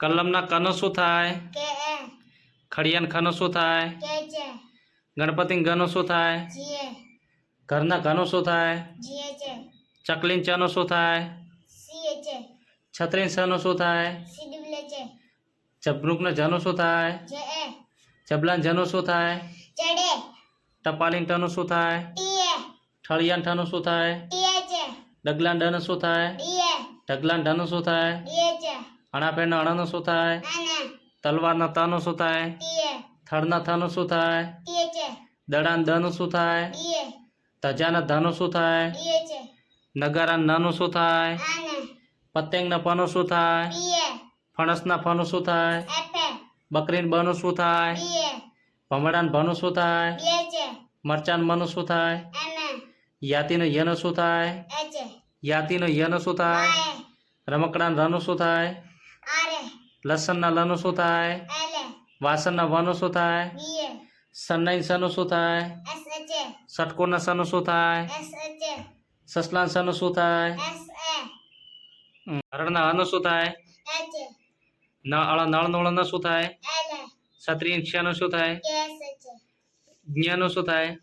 કલમના કનો શું થાય કે એ ખડિયાન ખનો શું થાય કે જે ગણપતિ ગનો શું થાય જીએ ઘરના ઘનો શું થાય જીએ ચકલીન ચનો શું થાય સીએ છત્રીન સનો શું થાય ચબરૂકનો જનો શું થાય જે એ જનો શું થાય ચડે ટપાલીન ટનો શું થાય ટીએ ઠળિયાન ઠનો શું થાય ટીએ છે ડગલાન ડનો શું થાય ડીએ ઢગલાન ઢનો શું થાય ડીએ અણાપેરના અણાનો શું થાય તલવારના તાનો શું થાય થડના થાનો શું થાય દડાન દનું શું થાય ધજાના ધાનો શું થાય નગારા નાનું શું થાય પતંગના પનો શું થાય ફણસના ફનો શું થાય બકરીન બનું શું થાય ભમડાન ભનું શું થાય મરચાન મનું શું થાય યાતીનો યનો શું થાય યાતીનો યનો શું થાય રમકડાન રનું શું થાય લસણના લનો શું થાય? વાસણના વનું શું થાય? ડીએ સન્નાઈન સનું શું થાય? સટકોરના સનું શું થાય? સસલાન સનો શું થાય? હરણના હનું શું થાય? નળ નળ નોળનું શું થાય? ક્ષત્રિય ક્ષનું શું થાય? જ્ઞાનો શું થાય?